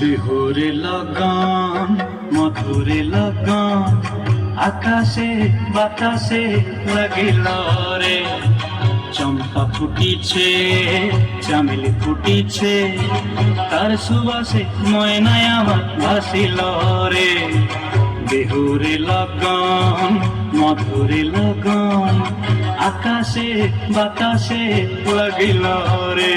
বিহুরে লগন, মধুরে লগন, আকাশে বাতাসে লাগিল রে। চম্পা ফুটিছে, চামেলি ফুটিছে, তার সুবাসে ময়নায় আমার ভাসিল রে। বিহুরে লগন, মধুরে লগন, আকাশে বাতাসে লাগিল রে।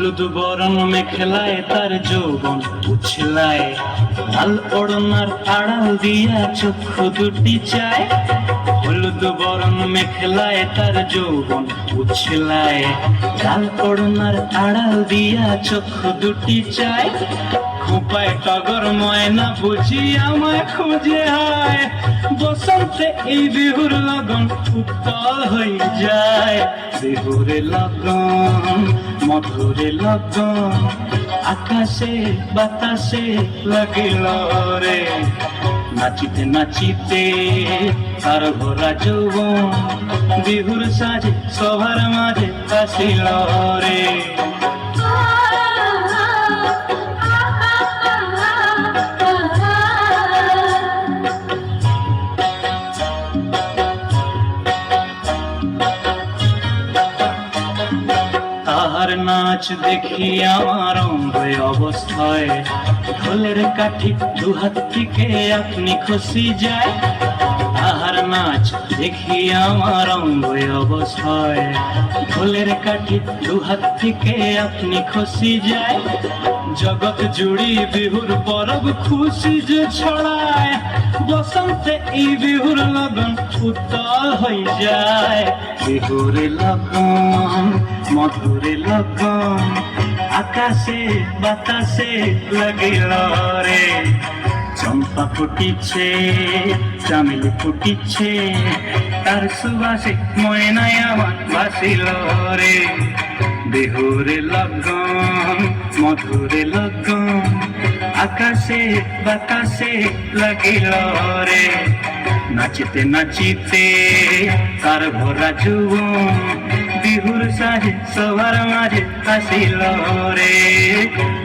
হলুদ বরণ মেখলায় তার যৌবন উছলায়। লাল ওড়নার আড়াল দিয়া চক্ষু দুটি চায়। হলুদ বরণ মেখলায় তার যৌবন উছলায়। লাল ওড়নার আড়াল দিয়া চক্ষু দুটি চায়। খোপায় টগর ময়না বুঝি আমায় খুঁজে হায়। বসন্তে এই বিহুর লগন উত্তল হয়ে যায়। বিহুরে লগন মধুরে লগন আকাশে বাতাসে লাগিল রে। নাচিতে নাচিতে তার ভরা যৌবন, বিহুর সাজে সবার মাঝে আসিল রে। তাহার নাচ দেখি আমার অঙ্গে অবস্থায়। ঢোলের কাঠি দুহাত থেকে আপনি খুশি যায়। তাহার নাচ দেখি আমার অঙ্গ অবস্থায় ঢোলের কাঠি দুহাত থেকে আপনি খুশি যায়। জগৎ জুড়ি বিহুর পরব খুশি যে ছড়ায়। বসন্তে এই বিহুর লগন উত্তল হয়ে যায়। বিহুর লগন, মধুরে লগন, আকাশে বাতাসে লাগিল রে চম্পা ফুটিছে চামেলি ফুটিছে তার সুবাসে ময়নায় আমার বাসিল রে। বিহুরে লগন, মধুরে লগন, আকাশে বাতাসে লাগিল রে। নাচিতে নাচিতে তার ভরা যুবন বিহুর সাজে সবার মাঝে আসিল রে।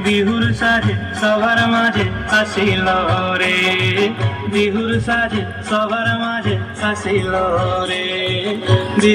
বিহুর সাজে সবার মাঝে আসিল রে। বিহুর সাজে সবার মাঝে আসিল রে।